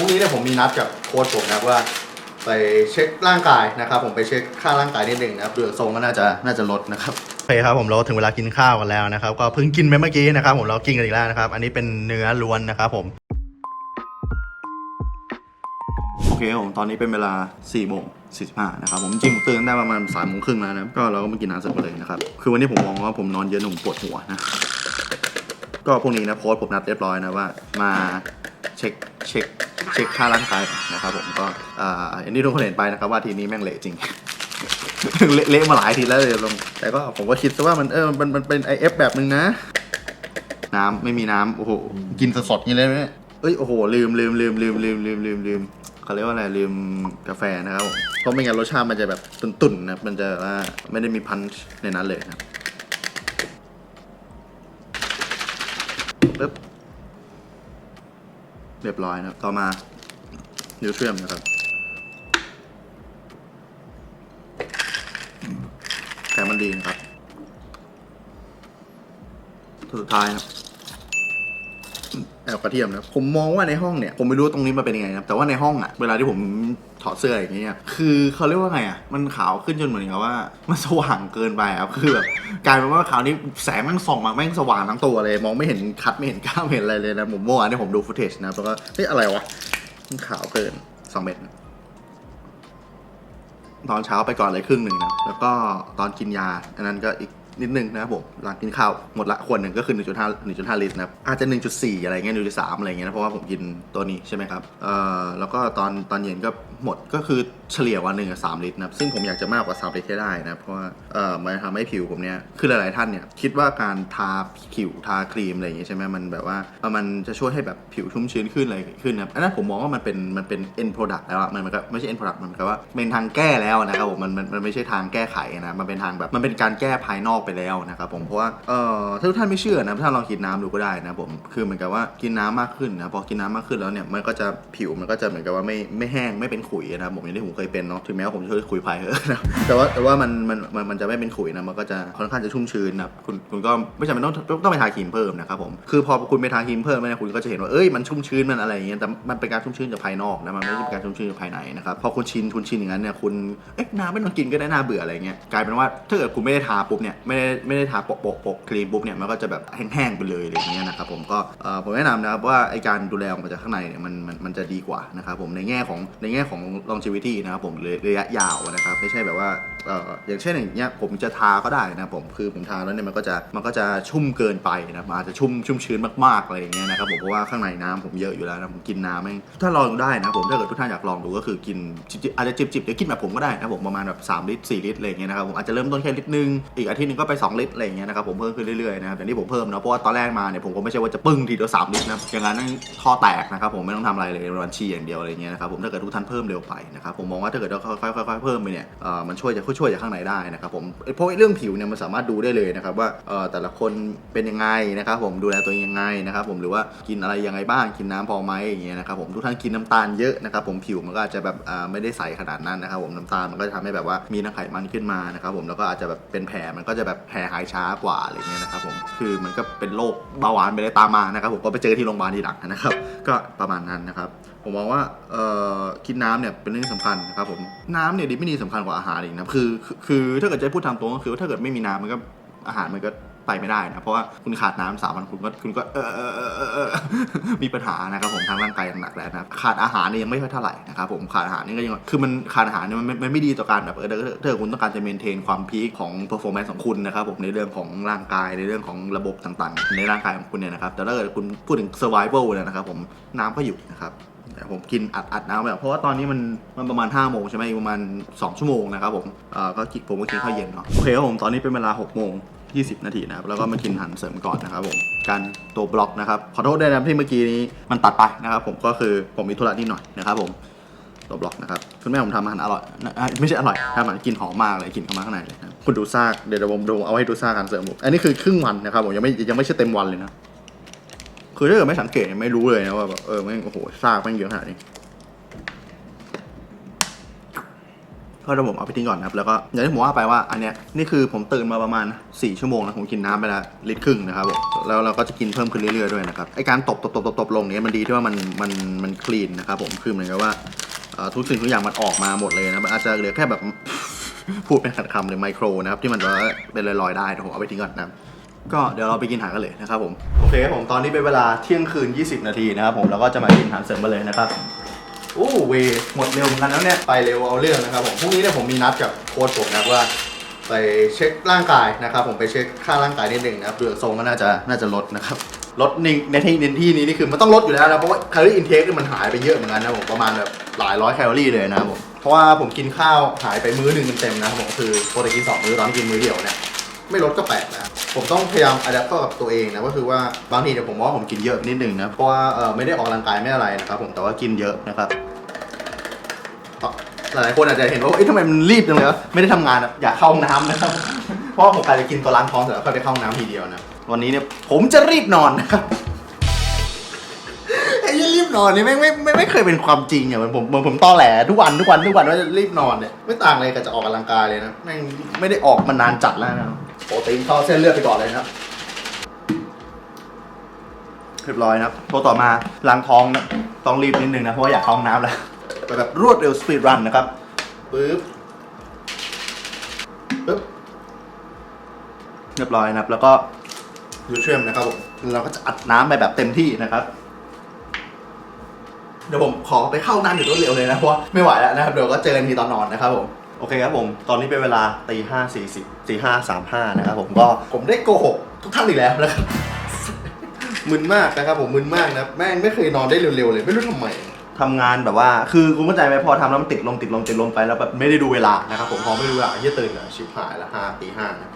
รุ่งนี้เนี่ยผมมีนัดกับโค้ชผมนะครับว่าไปเช็คร่างกายนะครับ ผมไปเช็คค่าร่างกายนิดหนึ่งนะครับดูทรงก็น่าจะน่าจะลดนะครับโอเคครับผมเราถึงเวลากินข้าวกันแล้วนะครับ ก็เพิ่งกินไปเมื่อกี้นะครับ ผมเรากินกันอีกแล้วนะครับ อันนี้เป็นเนื้อล้วนนะครับผมโอเคครับผมตอนนี้เป็นเวลา4โมง45นะครับผมจริงๆผมตื่นได้ประมาณ3โมงครึ่งแล้วนะครับก็เราก็มากินอาหารเสร็จหมดเลยนะครับคือวันนี้ผมมองว่าผมนอนเยอะหนุ่มปวดหัวนะก็พรุ่งนี้นะโค้ชผมนัดเรียบร้อยนะว่ามาเช็คเช็ค เช็คค่าร่างกายนะครับผมก็อ่าอย่างที่ทุกคนเห็นไปนะครับว่าทีนี้แม่งเละจริงเละเละมาหลายทีแล้วเลยลง แต่ก็ผมก็คิดซะว่ามันเออมันมันเป็นไอเอฟแบบนึงนะ น้ำไม่มีน้ำโอ้โหกินสดๆอย่างนี้เลยไหมเนี่ยเอ้ยโอ้โหลืมลืมลืมลืมลืมลืมลืมลืมเขาเรียกว่าอะไรลืมกาแฟนะครับผมเพราะไม่งั้นรสชาติมันจะแบบตุ่นๆนะมันจะว่าไม่ได้มีพันช์ในนั้นเลยนะครับปึ๊บ เรียบร้อยนะครับ ต่อมานิวเทรียมนะครับแขมันดีนะครับสุดท้ายครับแอลกระเทียมนะผมมองว่าในห้องเนี่ย ผมไม่รู้ตรงนี้มันเป็นยังไงนะครับ แต่ว่าในห้องอะ เวลาที่ผม ถอดเสื้ออย่างเงี้ย คือเขาเรียกว่าไงอะ มันขาวขึ้นจนเหมือนกับว่า มันสว่างเกินไปครับคือแบบกลายเป็นว่าคราวนี้แสงแม่งส่องมาแม่งสว่างทั้งตัวเลย มองไม่เห็นคัดไม่เห็นกล้ามเห็นอะไรเลยนะผมเมื่อวานเนี่ยผมดูฟุตเทจนะแล้วก็เฮ้ยอะไรวะมันขาวเกินสองเม็ดนะตอนเช้าไปก่อนเลยครึ่งหนึ่งนะ แล้วก็ตอนกินยา อันนั้นก็อีกนิดนึงนะครับผมหลังกินข้าวหมดละขวดหนึ่งก็คือ 1.5 1.5 ลิตรนะครับอาจจะ 1.4 อะไรเงี้ย1.3 อะไรเงี้ยนะเพราะว่าผมกินตัวนี้ใช่ไหมครับเอ่อแล้วก็ตอนตอนเย็นก็ หมดก็คือเฉลี่ยวันหนึ่งอะ3ลิตรนะครับซึ่งผมอยากจะมากกว่า 3 ลิตรให้ได้นะ เพราะว่าเอ่อมันทำให้ผิวผมเนี่ยคือหลายๆท่านเนี่ยคิดว่าการทาผิวทาครีมอะไรอย่างเงี้ยใช่ไหมมันแบบว่ามันจะช่วยให้แบบผิวชุ่มชื้นขึ้นอะไรขึ้นนะครับอันนั้นผมมองว่ามันเป็นมันเป็น end product แล้วอะมันมันก็ไม่ใช่ end product มันกับว่าเป็นทางแก้แล้วนะครับผมมันมันมันไม่ใช่ทางแก้ไขนะมันเป็นทางแบบมันเป็นการแก้ภายนอกไปแล้วนะครับผมเพราะว่าเอ่อถ้าทุกท่านไม่เชื่อนะท่านลองกินน้ำดูก็ได้นะผมคือเหมือนกับว่ากินน้ำมากขึ้นนะพอกินน้ำมากขึ้นแล้วเนี่ยมันก็จะผิวมันก็จะเหมือนกับว่าไม่ไม่แห้งไม่เป็นขุยนะครับผมอย่างที่ผมเคยเป็นเนาะถึงแม้ว่าผมจะเคยขุยไผ่เออนะแต่ว่าแต่ว่ามันมันมันมันจะไม่เป็นขุยนะมันก็จะค่อนข้างจะชุ่มชื้นนะครับคุณคุณก็ไม่จำเป็นต้องต้องไปทาครีมเพิ่มนะครับผมคือพอคุณไปทาครีมเพิ่มเนี่ยคุณก็จะเห็นว่าเอ้ยมันชุ่มชื้นมันอะไรอย่างเงี้ยแต่มันเป็นการชุ่มชื้นจากภายนอกนะมันไม่ใช่เป็นการชุ่มชื้นจากภายในนะครับพอคุณชินคุณชินอย่างนั้นเนี่ยคุณเอ๊ะน้ำไม่ต้องกินก็ได้น่าเบื่ออะไรเงี้ยกลายเป็นว่าถ้าเกิดคุณไม่ได้ทาปุ๊บเนี่ยไม่ได้ไม่ได้ทาโปะโปะโปะครีมปุ๊บเนี่ยมันก็จะแบบแห้งๆไปเลยอะไรเงี้ยนะครับผมก็เอ่อผมแนะนำนะครับว่าไอการดูแลออกมาจากข้างในเนี่ยมันมันมันจะดีกว่านะครับผมในแง่ของในแง่ของ longevity นะครับผมระยะยาวนะครับ ไม่ใช่แบบว่าเอ่ออย่างเช่นอย่างเงี้ยผมจะทาก็ได้นะผมคือผมทาแล้วเนี่ยมันก็จะมันก็จะชุ่มเกินไปนะมันอาจจะชุ่มชุ่มชื้นมากๆอะไรอย่างเงี้ยนะครับผมเพราะว่าข้างในน้ำผมเยอะอยู่แล้วนะผมกินน้ำแม่งถ้าลองได้นะผมถ้าเกิดทุกท่านอยากลองดูก็คือกินอาจจะจิบจิบๆเดี๋ยวกินแบบผมก็ได้นะผมประมาณแบบ3ลิตร4ลิตรอะไรเงี้ยนะครับผมอาจจะเริ่มต้นแค่ลิตรนึงอีกอาทิตย์หนึงก็ไป 2 ลิตรอะไรเงี้ยนะครับผมเพิ่มขึ้นเรื่อยๆนะครับแต่นี่ผมเพิ่มนะเพราะว่าตอนแรกมาเนี่ยผมก็ไม่ใช่ว่าจะปึ้งทีเดียวสามลิตรนะอย่างนั้นท่อแตกนะครับผมไม่ต้องทำอะไรเลยวันชีอย่างเดียวอะไรเงี้ยนะครับผมถ้าเกิดทุกท่านเพิ่มเร็วไปนะครับผมมองว่าถ้าเกิดเราค่อยๆเพิ่มไปเนี่ยมันช่วยจะช่วยจากข้างในได้นะครับผมเพราะเรื่องผิวเนี่ยมันสามารถดูได้เลยนะครับว่าแต่ละคนเป็นยังไงนะครับผมดูแลตัวเองยังไงนะครับผมหรือว่ากินอะไรยังไงบ้างกินน้ำพอไหมอย่างเงี้ยนะครับผมทุกท่านกินน้ำตาลเยอะนะครับผมผิวมันก็อาจจะแบบไม่ได้ใสขนาดนั้นนะครับผมน้ำตาลมันก็จะทำให้แบบว่ามีน้ำไขมันขึ้นมานะครับผมแล้วก็อาจจะแบบเป็นแผลมันก็จะแบบแผลหายช้ากว่าอะไรเงี้ยนะครับผมคือมันก็เป็นโรคเบาหวานไปเลยตามมานะครับผมก็ไปเจอที่โรงพยาบาลทีหลังนะครับ ก็ประมาณนั้นนะครับผมมองว่าเอ่อกินน้ำเนี่ยเป็นเรื่องสำคัญนะครับผมน้ำเนี่ยดีไม่ดีสำคัญกว่าอาหารอีกนะคือคือถ้าเกิดจะให้พูดตามตรงก็คือถ้าเกิดไม่มีน้ำมันก็อาหารมันก็ไปไม่ได้นะเพราะว่าคุณขาดน้ำสามวันคุณก็คุณก็เออเออเออเออมีปัญหานะครับผมทางร่างกายอย่างหนักแล้วนะขาดอาหารเนี่ยยังไม่ค่อยเท่าไหร่นะครับผมขาดอาหารนี่ก็ยังคือมันขาดอาหารเนี่ยมันไม่ไม่ดีต่อการแบบเออถ้าคุณต้องการจะเมนเทนความพีคของ performance ของคุณนะครับผมในเรื่องของร่างกายในเรื่องของระบบต่างๆ ในร่างกายของคุณเนี่ยนะครับแต่ถ้าเกิดคุณพูดถึง survival เนี่ยนะครับผมน้ำก็อยู่นะครับ แต่ผมกินอัดอัดน้ำแบบเพราะว่าตอนนี้มันมันประมาณ5้าโมงใช่ไหมอีกประมาณ 2 ชั่วโมงนะครับผมเอ่อก็กินผมก็กินข้าวเย็นเนาะโอเคครับผมตอนนี้เป็นเวลา6โมง20 นาทีนะครับแล้วก็มากินอาหันเสริมก่อนนะครับผมการตัวบล็อกนะครับขอโทษด้วยนะที่เมื่อกี้นี้มันตัดไปนะครับผมก็คือผมมีธุระนิดหน่อยนะครับผมตัวบล็อกนะครับคุณแม่ผมทำอาหารอร่อยไม่ใช่อร่อยทำอาหารกินหอมมากเลยกินเข้ามาข้างในเลยนะคุณดูซากเดี๋ยวผมดูเอาให้ดูซากการเสริมผมอันนี้คือครึ่งวันนะครับผมยังไม่ยังไม่ใช่เต็มวันเลยนะ คือถ้าเกิดไม่สังเกตไม่รู้เลยนะว่าแบบเออแม่งโอ้โหซากแม่งเยอะขนาดนี้ก็เดี๋ยวผมเอาไปทิ้งก่อนนะครับ แล้วก็อย่างที่ผมว่าไปว่าอันเนี้ยนี่คือผมตื่นมาประมาณ 4 ชั่วโมงนะผมกินน้ำไปแล้วลิตรครึ่งนะครับผมแล้วเราก็จะกินเพิ่มขึ้นเรื่อยๆด้วยนะครับไอการตบตบตบตบตบลงเนี้ยมันดีที่ว่ามันมันมันคลีนนะครับผมคือเหมือนกับว่าทุกสิ่งทุกอย่างมันออกมาหมดเลยนะมันอาจจะเหลือแค่แบบพูดเป็นขัดคำเลยไมโครนะครับที่มันแบบว่าเป็นลอยๆได้ผมเอาไปทิ้งก่อนนะครับ ก็เดี๋ยวเราไปกินอาหารกันเลยนะครับผมโอเคครับผมตอนนี้เป็นเวลาเที่ยงคืน 20 นาทีนะครับผมแล้วก็จะมากินอาหารเสริมมาเลยนะครับโอ้เวหมดเร็วเหมือนกันแล้วเนี่ยไปเร็วเอาเรื่องนะครับผมพรุ่งนี้เนี่ยผมมีนัดกับโค้ชผมนะว่า ไปเช็คร่างกายนะครับผมไปเช็คค่าร่างกายนิดหนึ่งนะครับเดือทรงก็น่าจะน่าจะลดนะครับลดในในที่ในที่นี้นี่คือมันต้องลดอยู่แล้วนะเพราะว่าแคลอรี่อินเทคมันหายไปเยอะเหมือนกันนะผมประมาณแบบหลายร้อยแคลอรี่เลยนะครับผมเพราะว่าผมกินข้าวหายไปมื้อหนึ่งเต็มๆนะครับผมคือโปกติกินสองมื้อตอนกินมื้อเดียวเนี่ย ไม่ลดก็แปลกนะผมต้องพยายามอัดแอปเข้ากับตัวเองนะก็คือว่าบางทีเนี่ยผมว่าผมกินเยอะนิดนึงนะเพราะว่าเออไม่ได้ออกกำลังกายไม่อะไรนะครับผมแต่ว่ากินเยอะนะครับหลายๆคนอาจจะเห็นว่าเอ๊ะทำไมมันรีบจังเลยวะไม่ได้ทำงานอะอยากเข้าห้องน้ำนะครับเพราะว่าผมกลายจะกินตัวล้างท้องเสร็จแล้วค่อยไปเข้าห้องน้ำทีเดียวนะวันนี้เนี่ยผมจะรีบนอนนะครับไอ้ยี่รีบนอนนี่ไม่ไม่ไม่ไม่เคยเป็นความจริงอะเหมือนผมเหมือนผมตอแหลทุกวันทุกวันทุกวันว่าจะรีบนอนเนี่ยไม่ต่างอะไรกับจะออกกำลังกายเลยนะแม่งไม่ได้ออกมานานจัดแล้วนะ โปรตีนเข้าเส้นเลือดไปก่อนเลยนะครับเรียบร้อยนะครับตัวต่อมาล้างท้องนะต้องรีบนิดนึงนะ เพราะว่าอยากเข้าห้องน้ำแล้วแบบรวดเร็วสปีดรันนะครับปึ๊บปึ๊บเรียบร้อยนะครับ แล้วก็ยูเทรียมนะครับผมเราก็จะอัดน้ำไปแบบเต็มที่นะครับ เดี๋ยวผมขอไปเข้าน้ำอยู่รวดเร็วเลยนะเพราะไม่ไหวแล้วนะครับเดี๋ยวก็เจอกันทีตอนนอนนะครับผม โอเคครับผม ตอนนี้เป็นเวลาตีห้าสี่สิบตีห้าสามห้านะครับผมก็ผมได้โกหกทุกท่านอีกแล้วนะครับ มึนมากนะครับผมมึนมากนะแม่งไม่เคยนอนได้เร็วๆเลย ไม่รู้ทำไมทำงานแบบว่า คือคุณเข้าใจไหมพอทำแล้วมันติดลมติดลมติดลมไปแล้วแบบไม่ได้ดูเวลานะครับผมพอไม่ดูเวลาที่ตื่นอะชิบหายละห้าตีห้านะ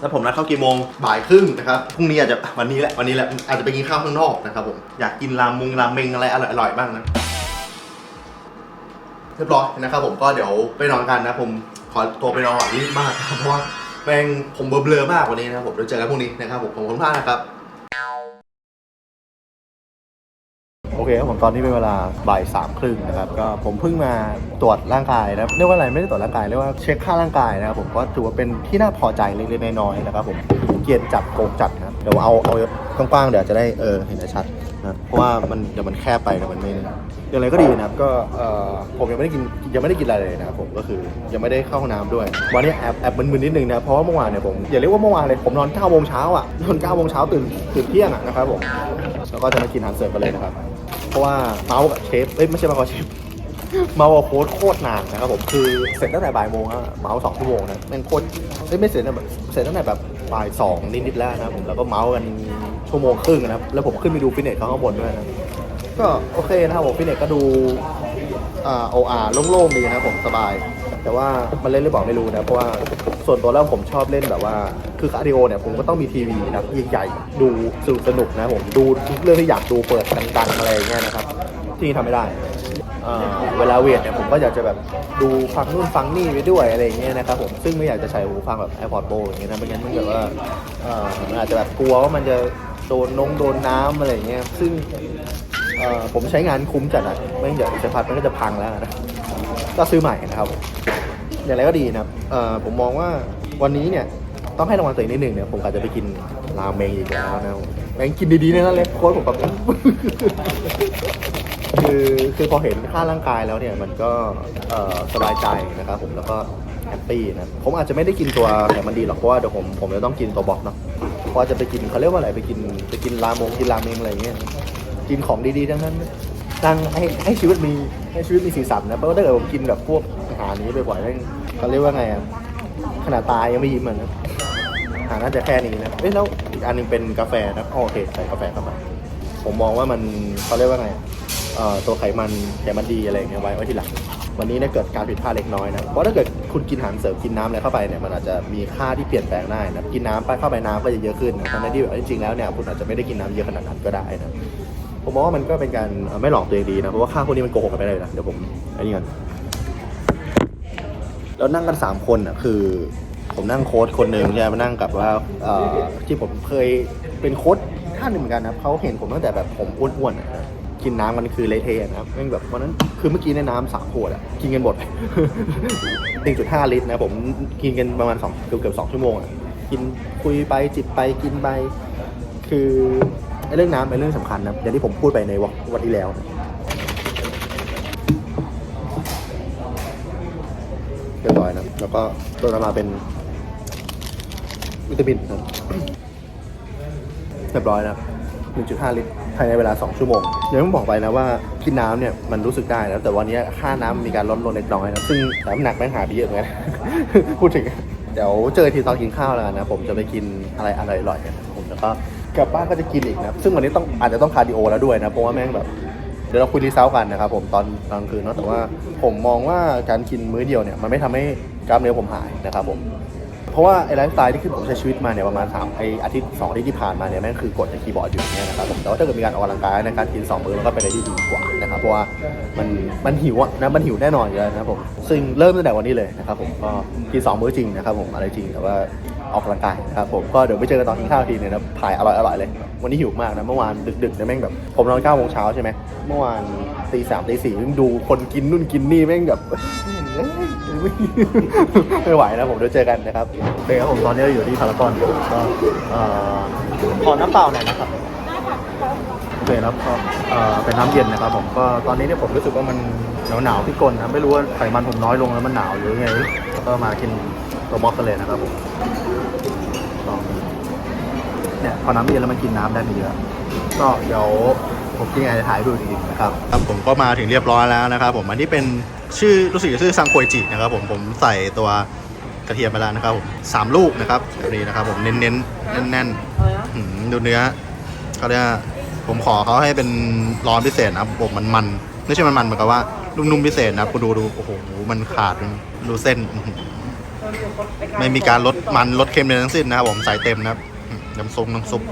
แล้วผมนัดเข้ากี่โมงบ่ายครึ่งนะครับพรุ่งนี้อาจจะวันนี้แหละวันนี้แหละอาจจะไปกินข้าวข้างนอกนะครับผมอยากกินรามมุงรามเมงอะไรอร่อยๆบ้างนะเรียบร้อยนะครับผมก็เดี๋ยวไปนอนกันนะผมขอตัวไปนอนก่อนรีบมากครับเพราะว่าแม่งผมเบลอๆมากวันนี้นะครับผมเดี๋ยวเจอกันพรุ่งนี้นะครับผมขอบคุณมากนะครับโอเคครับผมตอนนี้เป็นเวลาบ่ายสามครึ่งนะครับก็ผมเพิ่งมาตรวจร่างกายนะเรียกว่าอะไรไม่ได้ตรวจร่างกายเรียกว่าเช็คค่าร่างกายนะครับผมก็ถือว่าเป็นที่น่าพอใจเล็กๆน้อยๆนะครับผมเกียรจัดโกงจัดนะครับเดี๋ยวเอาเอากว้างๆเดี๋ยวจะได้เออเห็นได้ชัดนะเพราะว่ามันเดี๋ยวมันแคบไปเดี๋ยวมันไม่ อย่างไรก็ดีนะครับก็ผมยังไม่ได้กินยังไม่ได้กินอะไรเลยนะครับผมก็คือยังไม่ได้เข้าห้องน้ำด้วย วันนี้แอบแอบมึนๆนิดนึงนะเพราะว่าเมื่อวานเนี่ยผมอย่าเรียกว่าเมื่อวานเลยผมนอน9โมงเช้าอะนอน9โมงเช้าตื่นตื่นเที่ยงอะนะครับผมแล้วก็จะมากินอาหารเสริมกันเลยนะครับ เพราะว่าเมาส์กับเชฟเอ้ยไม่ใช่เมาส์กับเชฟเมาส์โค้ดโคตรนานนะครับผมคือเสร็จตั้งแต่บ่ายโมงอะเมาส์สองชั่วโมงนะแม่งโคตรเอ้ยไม่เสร็จนะเสร็จตั้งแต่แบบบ่ายสองนิดๆแล้วนะผมแล้วก็เมาส์กันชั่วโมงครึ่งนะครับแล้วผมขึ้นไปดูฟิตเนสเขาข้างบนด้วยนะ ก็โอเคนะครับผมฟิตเนสก็ดูอ่าโออาร์โล่งๆดีนะครับผมสบาย แต่ว่ามันเล่นหรือเปล่าไม่รู้นะเพราะว่าส่วนตัวแล้วผมชอบเล่นแบบว่า คือคาร์ดิโอเนี่ยผมก็ต้องมีทีวีนะใหญ่ๆดูสนุกสนุกนะผมดูเรื่องที่อยากดูเปิดดังๆอะไรอย่างเงี้ยนะครับ ที่นี่ทำไม่ได้เวลาเวทเนี่ยผมก็อยากจะแบบดูฟังนู่นฟังนี่ไปด้วยอะไรอย่างเงี้ยนะครับผมซึ่งไม่อยากจะใช้หูฟังแบบ AirPods Pro อย่างเงี้ยนะไม่งั้นมันแบบว่าเอ่อมันอาจจะแบบกลัวว่ามันจะโดนนงโดนน้ำอะไรอย่างเงี้ยซึ่ง ผมใช้งานคุ้มจัดอะไม่งั้นเดี๋ยวอีกสักพักมันก็จะพังแล้วนะก็ซื้อใหม่นะครับ อย่างไรก็ดีนะครับผมมองว่าวันนี้เนี่ยต้องให้รางวัลตัวเองนิดหนึ่งเนี่ยผมอาจจะไปกินราเมงอีกแล้วนะแม่งกินดีๆนี่นั่นเลยโค้ชผมแบบคือคือพอเห็นค่าร่างกายแล้วเนี่ยมันก็สบายใจนะครับผมแล้วก็แฮปปี้นะผมอาจจะไม่ได้กินตัวไขมันดีหรอกเพราะว่าเดี๋ยวผมผมจะต้องกินตัวบล็อกเนาะเพราะจะไปกินเขาเรียกว่าอะไรไปกินไปกินรามงกินราเมงอะไรอย่างเงี้ย กินของดีๆทั้งนั้นตั้งให้ให้ชีวิตมีให้ชีวิตมีสีสันนะเพราะว่าถ้าเกิดผมกินแบบพวกอาหารนี้บ่อยๆแม่งเขาเรียกว่าไงอะขนาดตายยังไม่ยิ้มมันนะอาหารน่าจะแค่นี้นะเอ้ยแล้วอีกอันหนึงเป็นกาแฟนะอ๋อโอเคใส่กาแฟเข้าไปผมมองว่ามันเขาเรียกว่าไงเอ่อตัวไขมันไขมันดีอะไรอย่างเงี้ยไว้ไว้ทีหลัง วันนี้เนี่ยเกิดการผิดพลาดเล็กน้อยนะ เพราะถ้าเกิดคุณกินอาหารเสริมกินน้ำอะไรเข้าไปเนี่ยมันอาจจะมีค่าที่เปลี่ยนแปลงได้นะ กินน้ำไปเข้าไปน้ำก็จะเยอะขึ้นนะทั้งที่แบบจริงๆแล้วเนี่ยคุณอาจจะไม่ได้กินน้ำเยอะขนาดนั้นก็ได้นะ ผมมองว่ามันก็เป็นการไม่หลอกตัวเองดีนะ เพราะว่าค่าพวกนี้มันโกหกกันไม่ได้เลยนะ เดี๋ยวผมไอ้นี่ก่อนแล้วนั่งกันสามคนอะคือ ผมนั่งโค้ชคนหนึ่งใช่มานั่งกับว่าที่ผมเคยเป็นโค้ชท่านหนึ่งเหมือนกันนะเขาเห็นผมตั้งแต่แบบผมอ้วนๆกินน้ำกันคือเละเทะนะครับแม่งแบบวันนั้นคือเมื่อกี้ในน้ำสามขวดอะกินกันหมด1.5ลิตรนะผมกินกันประมาณ2เกือบเกือบสองชั่วโมงอะกินคุยไปจิบไปกินไปคือ เรื่องน้ำเป็นเรื่องสำคัญนะอย่างที่ผมพูดไปในวันที่แล้วเรียบร้อยนะแล้วก็ตัวมาเป็นวิตามินครับเรียบร้อยนะ1.5 ลิตรภายในเวลา 2 ชั่วโมงเดี๋ยวผมบอกไปนะว่ากินน้ำเนี่ยมันรู้สึกได้นะแต่วันนี้ค่าน้ำมีการลดลงเล็กน้อยนะซึ่งน้ำหนักแม่งหายไปเยอะเหมือนกันพูดถึงเดี๋ยวเจอทีตอนกินข้าวแล้วกันนะ ผมจะไปกินอะไรอร่อยๆกันผมแล้วก็ กลับบ้านก็จะกินอีกนะซึ่งวันนี้ต้องอาจจะต้องคาร์ดิโอแล้วด้วยนะเพราะว่าแม่งแบบเดี๋ยวเราคุยรีเซลกันนะครับผมตอนกลางคืนเนาะแต่ว่าผมมองว่าการกินมื้อเดียวเนี่ยมันไม่ทำให้กล้ามเนื้อผมหายนะครับผมเพราะว่าไอ้ไลฟ์สไตล์ที่คือผมใช้ชีวิตมาเนี่ยประมาณสามไออาทิตย์สองอาทิตย์ที่ผ่านมาเนี่ยแม่งคือกดในคีย์บอร์ดอยู่เนี่ยนะครับผมแต่ว่าถ้าเกิดมีการออกกำลังกายในการกินสองมื้อมันก็เป็นอะไรที่ดีกว่านะครับเพราะว่ามันมันหิวอะนะมันหิวแน่นอนอยู่แล้วนะครับผมซึ่งเริ่มตั้งแต่วันนี้เลยนะครับผมก็กินสองมื้อจริงนะครับผมอะไรจริงแต่ว่า ออกกำลังกายนะครับผมก็เดี๋ยวไปเจอกันตอนกินข้าวทีเนี่ยนะถ่ายอร่อยอร่อยๆเลย วันนี้หิวมากนะเมื่อวานดึกๆเนี่ยแม่งแบบผมนอนเก้าโมงเช้าใช่ไหมเมื่อวานตีสามตีสี่ดูคนกินนู่นกินนี่แม่งแบบไม่ไหวนะผมเดี๋ยวเจอกันนะครับโอเคครับผมตอนนี้เราอยู่ที่พารากอนก็เอ่อขอน้ำเปล่าหน่อยนะครับโอเคครับก็เอ่อเป็นน้ำเย็นนะครับผมก็ตอนนี้เนี่ยผมรู้สึกว่ามันหนาวหนาวๆที่ก้นนะไม่รู้ว่าไขมันผมน้อยลงแล้วมันหนาวหรือไงก็มากินตัวบ็อกกันเลยนะครับผมลอง เนี่ยพอน้ำเย็นแล้วมันกินน้ำได้ไม่เยอะก็เดี๋ยวผมกินไงจะถ่ายดูดีๆนะครับครับผมก็มาถึงเรียบร้อยแล้วนะครับผมอันนี้เป็นชื่อรู้สึกจะชื่อซังโคยจินะครับผมผมใส่ตัวกระเทียมไปแล้วนะครับผมสามลูกนะครับแบบนี้นะครับผมเน้นๆแน่นๆหืมดูเนื้อเขาเรียกว่าผมขอเขาให้เป็นร้อนพิเศษนะครับผมมันมันไม่ใช่มันมันเหมือนกับว่านุ่มๆพิเศษนะครับคุณดูดูโอ้โหมันขาดดูเส้นอื้อหือไม่มีการลดมันลดเค็มเลยทั้งสิ้นนะครับผมใส่เต็มนะครับ น้ำซุปน้ำซุป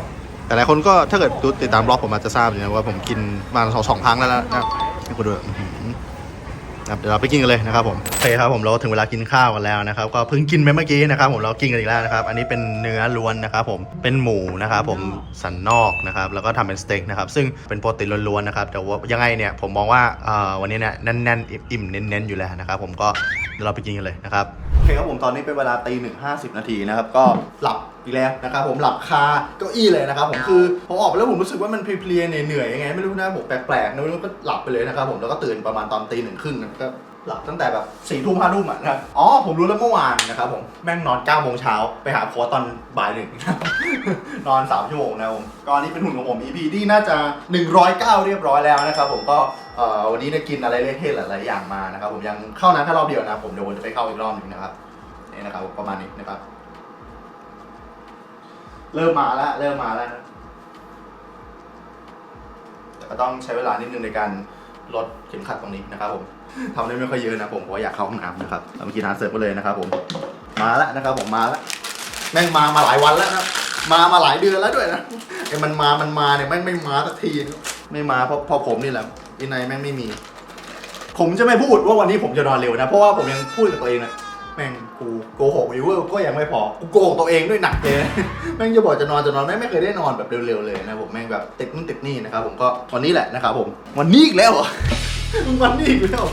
แต่หลายคนก็ถ้าเกิดดูติดตามบล็อกผมอาจจะทราบอยู่นะว่าผมกินมาสองสองครั้งแล้วนะครับให้คุณดูนะครับเดี๋ยวเราไปกินกันเลยนะครับผมโอเคครับผมเราถึงเวลากินข้าวกันแล้วนะครับ ก็เพิ่งกินไปเมื่อกี้นะครับ ผมเรากินกันอีกแล้วนะครับ อันนี้เป็นเนื้อล้วนนะครับ ผมเป็นหมูนะครับ ผมสันนอกนะครับ แล้วก็ทำเป็นสเต็กนะครับ ซึ่งเป็นโปรตีนล้วนๆนะครับแต่ว่ายังไงเนี่ยผมมองว่าวันนี้เนี่ยแน่นๆอิ่มๆเน้นๆอยู่แล้วนะครับ ผมก็ ดี๋ยวเราไปกินกันเลยนะครับโอเคครับผมตอนนี้เป็นเวลาตีหนึ่งห้าสิบนาทีนะครับก็หลับอีกแล้วนะครับผมหลับคาเก้าอี้เลยนะครับผมคือผมออกไปแล้วผมรู้สึกว่ามันเพลียๆเหนื่อยๆยังไงไม่รู้นะผมแปลกๆนะไม่รู้ก็หลับไปเลยนะครับผมแล้วก็ตื่นประมาณตอนตีหนึ่งครึ่งนะก็ หลับตั้งแต่แบบสี่ทุ่มห้าทุ่มอะนะครับอ๋อผมรู้แล้วเมื่อวานนะครับผมแม่งนอนเก้าโมงเช้าไปหาโค้ชตอนบ่ายหนึ่ง นอนสามชั่วโมงนะครับผมก็อันนี้เป็นหุ่นของผม EP ที่น่าจะ 109 เรียบร้อยแล้วนะครับผมก็เอ่อวันนี้ได้กินอะไรเละเทะหลายๆอย่างมานะครับผมยังเข้าน้ำแค่รอบเดียวนะผมเดี๋ยวจะไปเข้าอีกรอบหนึงนะครับนี่นะครับประมาณนี้นะครับ เริ่มมาแล้วเริ่มมาแล้วแต่ก็ต้องใช้เวลานิดนึงในการ ลดเข็มขัดตรงนี้นะครับผมทำได้ไม่ค่อยเยอะนะผมเพราะอยากเข้าห้องน้ำนะครับเมื่อกี้น้ำเสิร์ฟไปเลยนะครับผมมาแล้วนะครับผมมาแล้วแม่งมามาหลายวันแล้วนะมามาหลายเดือนแล้วด้วยนะไอ้มันมามันมาเนี่ยแม่งไม่มาสักทีไม่มาเพราะเพราะผมนี่แหละอินไนแม่งไม่มี ผมจะไม่พูดว่าวันนี้ผมจะนอนเร็วนะ เพราะว่าผมยังพูดกับตัวเองนะ แม่งกูโกหกวิวเวอร์ก็ยังไม่พอกูโกหกตัวเองด้วยหนักเลย แม่งจะบอกจะนอนจะนอนแม่งไม่เคยได้นอนแบบเร็วๆเลยนะผมแม่งแบบติดนู่นติดนี่นะครับผมก็วันนี้แหละนะครับผมวันนี้อีกแล้วเหรอมึงวันนี้อีกแล้ว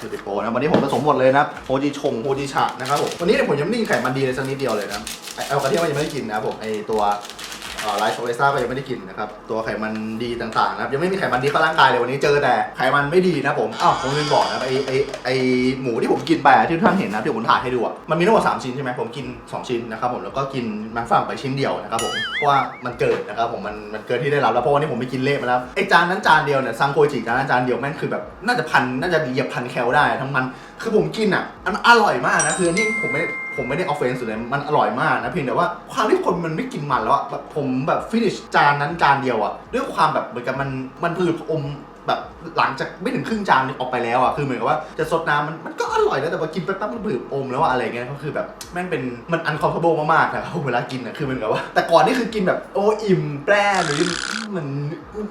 สุดติโปนะวันนี้ผมผสมหมดเลยนะโฮจิชงโฮจิชะนะครับผมวันนี้เนี่ยผมยังไม่ได้กินไขมันดีเลยสักนิดเดียวเลยนะไอเอากระเทียมมันยังไม่ได้กินนะผมไอตัว ไลท์โซเลซ่าก็ยังไม่ได้กินนะครับ ตัวไขมันดีต่างๆนะครับ ยังไม่มีไขมันดีเข้าร่างกายเลยวันนี้เจอแต่ไขมันไม่ดีนะผมอ้าวผมลืมบอกนะไอไอไอหมูที่ผมกินไปอะที่ท่านเห็นนะที่ผมถ่ายให้ดูอะมันมีทั้งหมดสามชิ้นใช่ไหมผมกินสองชิ้นนะครับผมแล้วก็กินมันฝรั่งไปชิ้นเดียวนะครับผมเพราะว่ามันเกินนะครับผมมันมันเกินที่ได้รับแล้วเพราะวันนี้ผมไปกินเละมาแล้วไอจานนั้นจานเดียวเนี่ยซังโกจิจานนั้นจานเดียวแม่งคือแบบน่าจะพันน่าจะเหยียบพันแคลได้ทั้งมันคือผมกินอะอันอร่อยมากนะคืออันนี่ผมไม่ผมไม่ได้ออฟเฟนส์เลยมันอร่อยมากนะเพียงแต่ว่าความที่คนมันไม่กินมันแล้วอะแบบผมแบบฟินิชจานนั้นจานเดียวอะด้วยความแบบเหมือนกับมันมันผืดอม แบบหลังจากไม่ถึงครึ่งจานออกไปแล้วอะคือเหมือนกับว่าจะซดน้ำมันมันก็อร่อยนะแต่พอกินแป๊บๆมันเบื่ออมแล้วอะอะไรเงี้ยก็คือแบบแม่งเป็นมันอันคอมฟอร์เมากๆนะครับเวลากินอะคือเหมือนกับว่า แต่ก่อนนี่คือกินแบบโอ้อิ่มแปร่หรือมัน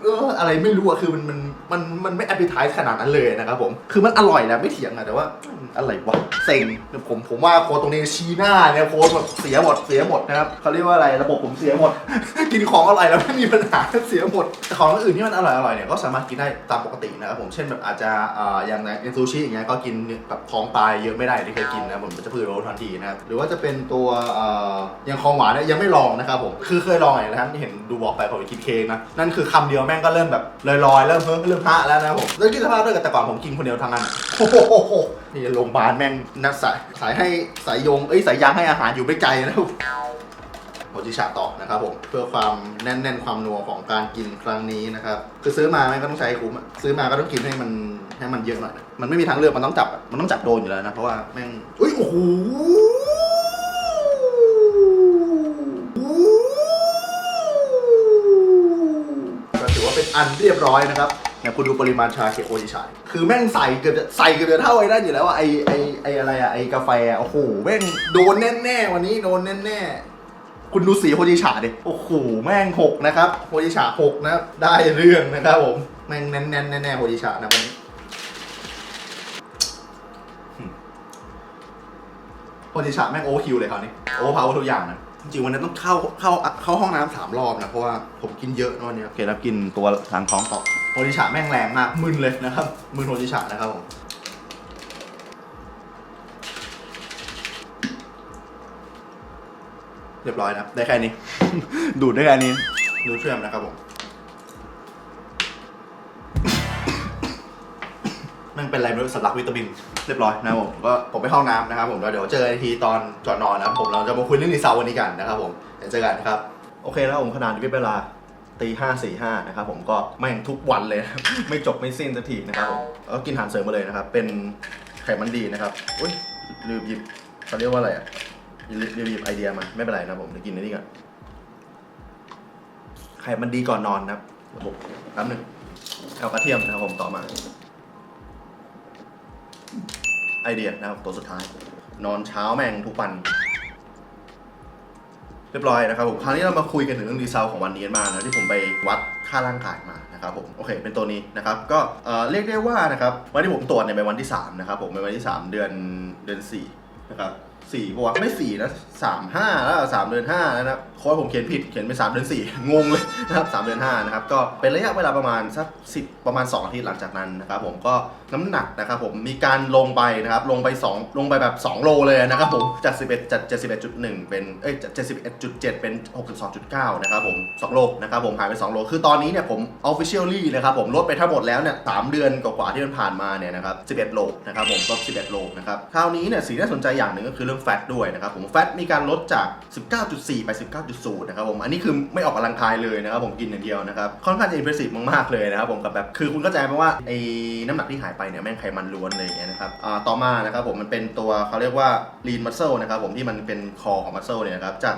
เอออะไรไม่รู้อะคือมันมันมันมันไม่ appetize ขนาดนั้นเลยนะครับผมคือมันอร่อยแหละไม่เถียงอะแต่ว่า อะไรวะเซ็งผมผมว่าโค้ดตรงนี้ชี้หน้าเนี่ยโค้ดแบบเสียหมดเสียหมดนะครับเขาเรียกว่าอะไรระบบผมเสียหมด กินของอร่อยแล้วไม่มีปัญหาเสียหมดแต่ของอื่นที่มันอร่อยอร่อยเนี่ยก็สามารถกินได้ตามปกตินะครับผมเช่นแบบอาจจะอย่างในเอ็นซูชิอย่างเงี้ยก็กินแบบของตายเยอะไม่ได้ที่เคยกินนะผมมันจะพืนโรทันทีนะครับหรือว่าจะเป็นตัวอย่างของหวานเนี่ยยังไม่ลองนะครับผมคือเคยลองอย่างนะครับที่เห็นดูบอกไปผมกินเค้กนะนั่นคือคำเดียวแม่งก็เริ่มแบบลอยๆเริ่มเพิ่มเริ่มพะแล้วนะผมแล้วคิดสภาพด้วยกับแต่ก่อนผมกินคนเดียวทั้งนั้นโอ้โห นี่โรงพยาบาลแม่งนักสายสายให้สายยงเอ้ยสายยางให้อาหารอยู่ไม่ไกลนะครับโมจิชาต่อนะครับผมเพื่อความแน่นๆความนัวของการกินครั้งนี้นะครับคือซื้อมาแม่งก็ต้องใช้คุ้มซื้อมาก็ต้องกินให้มันให้มันเยอะหน่อยมันไม่มีทางเลือกมันต้องจับมันต้องจับโดนอยู่แล้วนะเพราะว่าแม่งอุ้ยโอ้โหก็ถือว่าเป็นอันเรียบร้อยนะครับ เนี่ยคุณดูปริมาณชาเขียวโอจิชาคือแม่งใส่เกือบจะใส่เกือบจะเท่าไอ้นั่นอยู่แล้วอะไอไอไออะไรอะไอกาแฟอะโอ้โหแม่งโดนแน่ๆวันนี้โดนแน่ๆคุณดูสีโฮจิชาดิโอ้โหแม่งหกนะครับโฮจิชาหกนะครับได้เรื่องนะครับผมแม่งแน่นๆแน่ๆโฮจิชานะวันนี้โฮจิชาแม่งโอคิวเลยคราวนี้โอเวอร์พาวทุกอย่างนะ จริงๆวันนี้ต้องเข้าเข้าเข้าห้องน้ำสามรอบนะเพราะว่าผมกินเยอะนะวันนี้โอเคแล้วกินตัวทางท้องต่อโฮจิชาแม่งแรงมากมึนเลยนะครับมึนโฮจิชานะครับผมเรียบร้อยนะครับได้แค่นี้ ดูดได้แค่นี้ดูเชื่อมนะครับผม เป็นอะไรไม่รู้สำลักวิตามินเรียบร้อยนะครับผมก็ผมไปห้องน้ำนะครับผมแล้วเดี๋ยวเจอกันอีกทีตอนจอนนอนนะครับผมเราจะมาคุยเรื่องดีเซลวันนี้กันนะครับผมเดี๋ยวเจอกันครับโอเคแล้วผมขนาดนี้เวลาตีห้าสี่ห้านะครับผมก็แม่งทุกวันเลย ไม่จบไม่สิ้นสักทีนะครับผมก็กินอาหารเสริมมาเลยนะครับ เป็นไขมันดีนะครับอุ้ยลืมหยิบเขาเรียกว่าอะไรอะเดี๋ยวหยิบไอเดียมาไม่เป็นไรนะผมเดี๋ยวกินนนี้ก่อนไข่มันดีก่อนนอนนะครับระบบน้ำหนึ่งเอากระเทียมนะครับผมต่อมา ไอเดียนะครับตัวสุดท้าย นอนเช้าแม่งทุกวัน เรียบร้อยนะครับผมคราวนี้เรามาคุยกันถึงเรื่องดีไซน์ของวันนี้กันมานะที่ผมไปวัดค่าร่างกายมานะครับผมโอเค เป็นตัวนี้นะครับก็เอ่อเรียกได้ว่านะครับวันที่ผมตรวจเนี่ยเป็นวันที่3นะครับผมเป็นวันที่ 3 เดือนเดือน4นะครับ สี่ปะวะไม่สี่นะสามห้าแล้วสามเดือนห้าแล้วนะครับโค้ดผมเขียนผิดเขียนเป็นสามเดือนสี่งงเลยนะครับสามเดือนห้านะครับก็เป็นระยะเวลาประมาณสักสิบประมาณ2อาทิตย์หลังจากนั้นนะครับผมก็น้ำหนักนะครับผมมีการลงไปนะครับลงไป2ลงไปแบบ2โลเลยนะครับผมจาก11จาก71.1เอ็ดจุดหนึ่งเป็นเอ้ยจาก71.7เอ็ดจุดเจ็ดเป็น62.9นะครับผม2โลนะครับผมหายไป2โลคือตอนนี้เนี่ยผม officially นะครับผมลดไปทั้งหมดแล้วเนี่ย3เดือนกว่าๆที่มันผ่านมาเนี่ยนะครับ11โลนะครับผมลด11โลนะครับคราวนี้เนี่ยสิ่งที่น่าสนใจอย่างหนึ่งก็คือเรื่องแฟตด้วยนะครับผมแฟตมีการลดจาก 19.4 ไป 19.0 นะครับผมอันนี้คือไม่ออกกำลังกายเลยนะครับผมกินอย่างเดียวนะครับค่อนข้างจะอิมเพรสซีฟมากๆเลยนะครับผมกับแบบคือคุณเข้าใจไหมว่าไอ้น้ำหนักที่หายไปเนี่ยแม่งไขมันล้วนเลยอย่างเงี้ยนะครับอ่าต่อมานะครับผมมันเป็นตัวเขาเรียกว่า lean muscle นะครับผมที่มันเป็นคอของ muscle เนี่ยนะครับจาก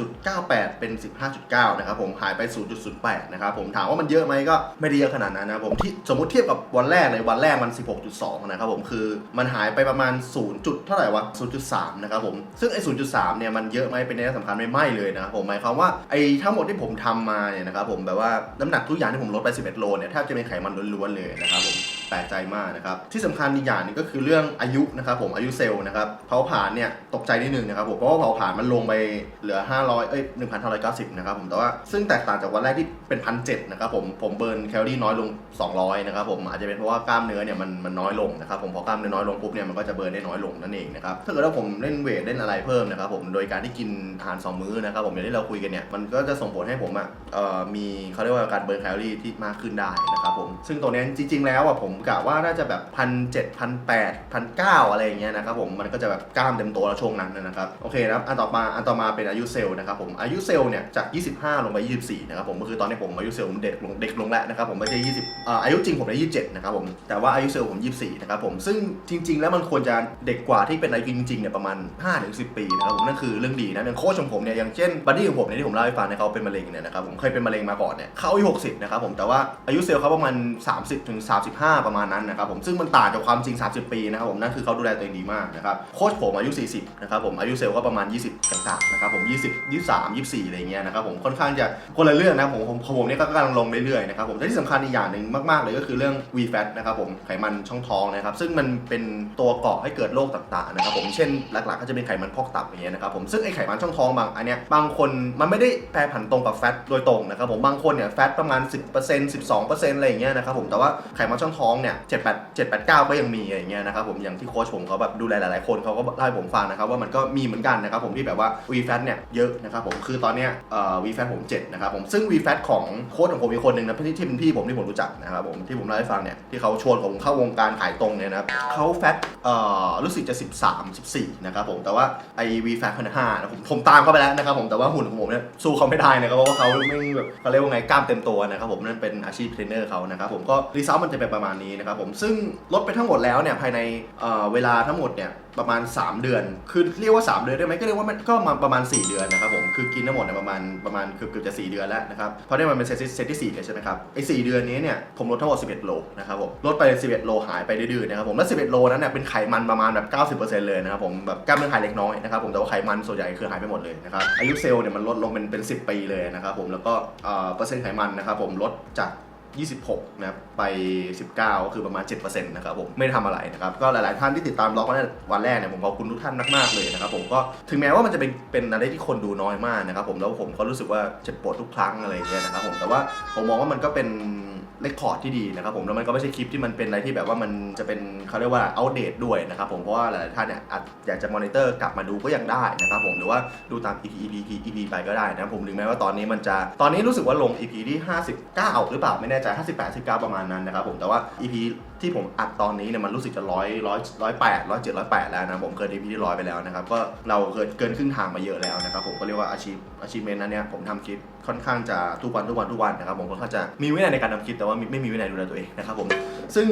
5.98 เป็น 15.9 นะครับผมหายไป 0.08 นะครับผมถามว่ามันเยอะไหมก็ไม่ได้เยอะขนาดนั้นนะครับผมที่สมมติเทียบกับวันแรกเลยวันแรกมัน 16.2 นะครับผมคือมันหายไปประมาณ 0. จุดเท่าไหร่วะ0.3 นะครับผม ซึ่งไอ้ 0.3 เนี่ยมันเยอะไหมเป็นในยสำคัญไม่ไม่เลยนะผมหมายความว่าไอ้ทั้งหมดที่ผมทำมาเนี่ยนะครับผมแบบว่าน้ำหนักทุกอย่างที่ผมลดไป 11 โลเนี่ยแทบจะเป็นไขมันล้วนๆเลยนะครับผม แปลกใจมากนะครับ ที่สำคัญอีกอย่างนึงก็คือเรื่องอายุนะครับผมอายุเซลล์นะครับเผาผลาญเนี่ยตกใจนิดนึงนะครับผมเพราะว่าเผาผลาญมันลงไปเหลือ 500เอ้ย1,590นะครับผมแต่ว่าซึ่งแตกต่างจากวันแรกที่เป็น1,700นะครับผมผมเบิร์นแคลอรี่น้อยลง 200นะครับผมอาจจะเป็นเพราะว่ากล้ามเนื้อเนี่ยมันมันน้อยลงนะครับผมพอกล้ามเนื้อน้อยลงปุ๊บเนี่ยมันก็จะเบิร์นได้น้อยลงนั่นเองนะครับถ้าเกิดว่าผมเล่นเวทเล่นอะไรเพิ่มนะครับผมโดยการที่กินอาหารสองมื้อนะครับผมอย่างที่เราคุยกันเนี่ยมันก็จะส่งผลให้ผมอะเอ่อมีเขาเรียกว่าการเบิร์นแคลอรี่ที่มากขึ้นได้นะครับผมซึ่งตัวเนี้จริง ๆ แล้วอะผมกะว่าน่าจะแบบพันเจ็ดพันแปดพันเก้าอะไรอย่างเงี้ยนะครับผมมันก็จะแบบกล้ามเต็มตัวแล้วช่วงนั้นนะครับโอเคนะครับอันต่อมาอันต่อมาเป็นอายุเซลล์นะครับผมอายุเซลล์เนี่ยจาก 25 ลงไป 24 นะครับผมก็คือตอนนี้ผมอายุเซลล์ผมเด็กลงเด็กลงแล้วนะครับผมไม่ใช่20อ่าอายุจริงผมได้27 นะครับผมแต่ว่าอายุเซลล์ผม 24 นะครับผมซึ่งจริง ๆ แล้วมันควรจะเด็กกว่าที่เป็นอายุจริงๆเนี่ยประมาณ5ถึง10 ปีนะครับผมนั่นคือเรื่องดีนะอย่างโค้ชของผมเนี่ยอย่างเช่นบัดดี้ของผมเนี่ยที่ผมเล่าให้ฟังเนี่ยเขาเป็นมะเร็งเนี่ยนะครับผมเคยเป็นมะเร็งมาก่อนเนี่ยเขาอายุ60นะครับผมแต่ว่าอายุเซลล์เขาประมาณ 30ถึง35ประมาณนั้นนะครับผมซึ่งมันต่างจากความจริง 30 ปีนะครับผมนั่นคือเขาดูแลตัวเองดีมากนะครับโค้ชผมอายุ 40นะครับผมอายุเซลล์ก็ประมาณ 20ต่างๆนะครับผม20 23 24อะไรเงี้ยนะครับผมค่อนข้างจะคนละเรื่องนะผมผมผมเนี่ยก็กำลังลงเรื่อยๆนะครับผมแต่ที่สำคัญอีกอย่างหนึ่งมากๆเลยก็คือเรื่อง VFAT นะครับผมไขมันช่องท้องนะครับซึ่งมันเป็นตัวก่อให้เกิดโรคต่างๆนะครับผมเช่นหลักๆก็จะเป็นไขมันพอกตับอย่างเงี้ยนะครับผมซึ่งไอไขมันช่องท้องบางอันเนี้ยบางคนมันไม่ได้แปรผันตรงกับแฟตโดยตรงนะครับผมบางคนเนี่ยแฟตประมาณ 10% 12%อะไรอย่างเงี้ยนะครับผมแต่ว่าไขมันช่องท้องเนี่ย7 8 7 8 9ก็ยังมีอย่างเงี้ยนะครับผมอย่างที่โค้ชผมเขาแบบดูแลหลายๆคนเขาก็เล่าให้ผมฟังนะครับว่ามันก็มีเหมือนกันนะครับผมที่แบบว่า VFAT เนี่ยเยอะนะครับผมคือตอนเนี้ยเอ่อ VFAT ผม7นะครับผมซึ่ง VFAT ของโค้ชของผมอีกคนหนึ่งนะที่ที่เป็นพี่ผมที่ผมรู้จักนะครับผมที่ผมเล่าให้ฟังเนี่ยที่เขาชวนผมเข้าวงการขายตรงเนี่ยนะครับเขาแฟตเอ่อรู้สึกจะ 13 14นะครับผมแต่ว่าไอ VFAT คนห้านะผมผมตามเขาไปแล้วนะครับผมแต่ว่าหุ่นของผมเนี่ยสู้เขาไม่ได้นะครับเพราะว่าเขาไม่แบบเขาเรียกว่าไงกล้ามเต็มตัวนะครับผมนั่นเป็นอาชีพเทรนเนอร์เขานะครับผมก็รีซอสมันจะเป็นประมาณนี้นะครับผมซึ่งลดไปทั้งหมดแล้วเนี่ยภายในเอ่อเวลาทั้งหมดเนี่ยประมาณ 3 เดือน คือเรียกว่า 3 เดือนได้ไหมก็เรียกว่ามันก็มาประมาณ 4 เดือนนะครับผมคือกินทั้งหมดเนี่ยประมาณประมาณเกือบเกือบจะ 4 เดือนแล้วนะครับเพราะเนี่ยมันเป็นเซตที่เซตที่4เลยใช่ไหมครับไอ้4เดือนนี้เนี่ยผมลดทั้งหมด 11 โลนะครับผมลดไป 11 โลหายไปดื้อๆนะครับผมแล้ว 11 โลนั้นเนี่ยเป็นไขมันประมาณแบบ 90%เลยนะครับผมแบบกล้ามเนื้อหายเล็กน้อยนะครับผมแต่ว่าไขมันส่วนใหญ่คือหายไปหมดเลยนะครับอายุเซลล์เนี่ยมันลดลงเป็นเป็น 10 ปีเลยนะครับผมแล้วก็เปอร์เซ็นต์ไขมันนะครับผมลดจาก 26นะครับไป 19 ก็คือประมาณ 7%นะครับผมไม่ได้ทำอะไรนะครับก็หลายๆท่านที่ติดตามล็อกวันแรกวันแรกเนี่ยผมขอบคุณทุกท่านมากๆเลยนะครับผมก็ถึงแม้ว่ามันจะเป็นเป็นอะไรที่คนดูน้อยมากนะครับผมแล้วผมก็รู้สึกว่าเจ็บปวดทุกครั้งอะไรอย่างเงี้ยนะครับผมแต่ว่าผมมองว่ามันก็เป็น เลคคอร์ดที่ดีนะครับผมแล้วมันก็ไม่ใช่คลิปที่มันเป็นอะไรที่แบบว่ามันจะเป็นเขาเรียกว่าอัปเดตด้วยนะครับผมเพราะว่าหลายๆท่านเนี่ยอาจอยากจะมอนิเตอร์กลับมาดูก็ยังได้นะครับผมหรือว่าดูตาม EP EP EP EP ไปก็ได้นะครับผมถึงแม้ว่าตอนนี้มันจะตอนนี้รู้สึกว่าลง EP ที่ 59 หรือเปล่าไม่แน่ใจ58 59 ประมาณนั้นนะครับผมแต่ว่า EP ที่ผมอัดตอนนี้เนี่ยมันรู้สึกจะร้อยร้อยร้อยแปดร้อยเจ็ดร้อยแปดแล้วนะผมเกิน EP ที่ร้อยไปแล้วนะครับก็เราเกินเกินครึ่งทางมาเยอะแล้วนะครับผมก็เรียกว่าอาชีพอาชีพเมนนั้นเนี่ยผมทำคลิปค่อนข้างจะทุกวันทุกวันทุกวันนะครับผมค่อนข้างจะมีวินัยในการทำคลิปแต่ว่าไม่มีวินัยดูแลตัวเองนะครับผมซึ่ง